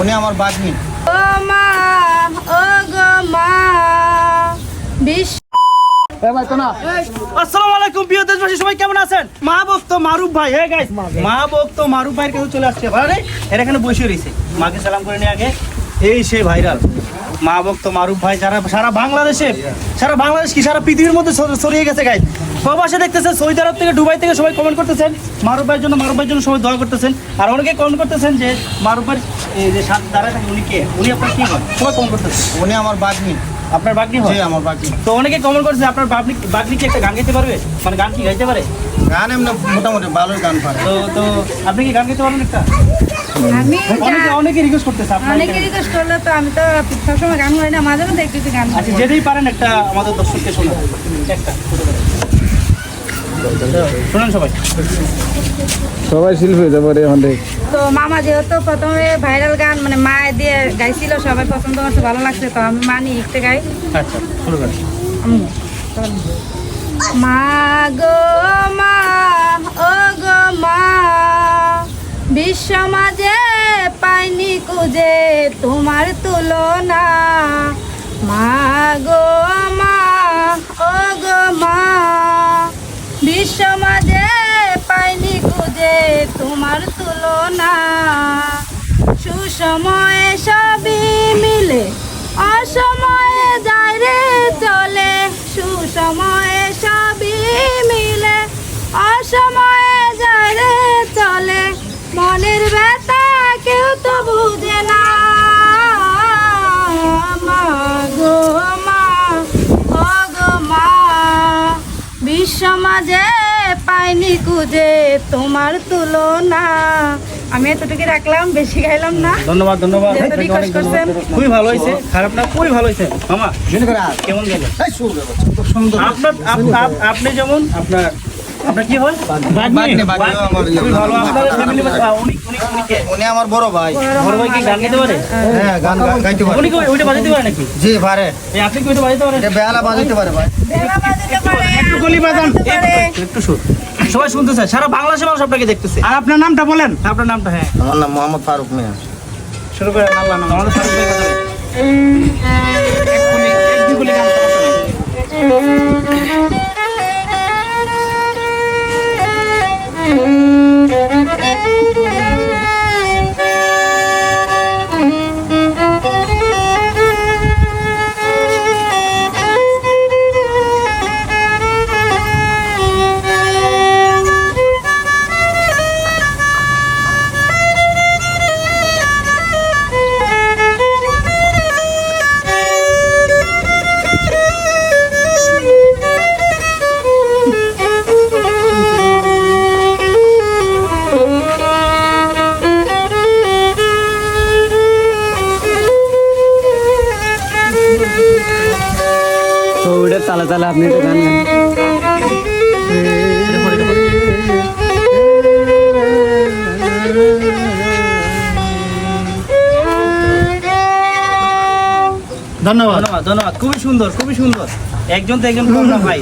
উনি আমার বাগনি ও মা ও গো মা বিশ্ব আসসালামু আলাইকুম প্রিয় দেশবাসী সবাই কেমন আছেন? মা ভক্ত মারুফ ভাই হ্যাঁ গাইস মা ভক্ত মারুফ ভাইয়ের কাছে চলে আসছে। আরে এর এখানে বসে রয়েছে। মাকে সালাম করে নিয়ে আগে। এই সে ভাইরাল। মা ভক্ত মারুফ ভাই যারা সারা বাংলাদেশে, সারা বাংলাদেশ কি সারা পৃথিবীর মধ্যে ছড়িয়ে গেছে গাই প্রবাসে দেখতেছেন সৌদি আরব থেকে ডুবাই থেকে সবাই কমেন্ট করতেছেন। মারুফ ভাইয়ের জন্য, মারুফ ভাইয়ের জন্য সবাই দোয়া করতেছেন। আর অনেকে কমেন্ট করতেছেন যে, মারুফ ভাই যে সাত দাঁড়ায় থাকে উনি কে? উনি আপনার কি হয় সবাই কমেন্ট করতেছেন। উনি আমার বাগনি। আপনার বাগনি জি হয় আমার বাগনি। তো অনেকে কমেন্ট করছে আপনার বাগনি বাগনি কি একটা গান গাইতে পারবে? মানে গান কি গাইতে পারে? গান এমনি মোটামুটি ভালোই গান পারে। তো তো আপনি কি গান গাইতে পারবেন একটা? আমি অনেকে অনেকে রিকোয়েস্ট করতেছে আপনার অনেকে রিকোয়েস্ট করলে তো আমি তো সবসময় গান গাই না মাঝে মধ্যে একটু একটু গান আচ্ছা যেটাই পারেন একটা আমাদের দর্শককে শোনান একটা সবাই। সবাই শিল্পী হতে পারে এখন তো মামা যেহেতু প্রথমে ভাইরাল গান মানে মা দিয়ে গাইছিল সবাই পছন্দ করছে ভালো লাগছে তো আমি মানি একটু গাই। আচ্ছা শুরু করেন মা গো মা ও গো মা বিশ্ব মাঝে পাইনি কুজে তোমার তুলনা। মা গো তোমার তুলনা, সুসময়ে সবই মিলে, অসময়ে যায় রে চলে, সুসময়ে সবই মিলে, অসময়ে যায় রে চলে, মনের ব্যথা কেউ তো বুঝে না। মা গো পাইনি কুজে তোমার তুলনা। আমি এতটুকু রাখলাম বেশি গাইলাম না। ধন্যবাদ ধন্যবাদ। খুবই ভালো হয়েছে খারাপ না খুবই ভালো হয়েছে। মামা কেমন গেল? এই সুর দেবো, খুব সুন্দর। আপনার আপ- আপ- আপনি যেমন আপনার আপনার কি হয়? বাগনি, বাগনি আমার ইয়ে। খুবই ভালো আপনার ফ্যামিলি উনি উনি উনি কে? উনি আমার বড় ভাই। বড় ভাই কি গান গাইতে পারে? হ্যাঁ গান গাইতে পারে। উনি কি ওইটা বাজাতে পারে নাকি? জি পারে। আপনি কি ওইটা বাজাতে পারেন? বেহালা বাজাইতে পারে ভাই। বেলা বাজাতে পারে, একটু গলি বাজান। একটু সুর। সবাই শুনতেছে সারা বাংলাদেশের মানুষ আপনাকে দেখতেছে। আর আপনার নামটা বলেন। আপনার নামটা হ্যাঁ। আমার নাম মোহাম্মদ ফারুক মিয়া। শুরু করেন আল্লাহ নাম। আমাদের সাথে কথা তালা তালা আপনি তো গান গান ধন্যবাদ। ধন্যবাদ ধন্যবাদ। খুবই সুন্দর খুবই সুন্দর। একজন তো একজন ভাই।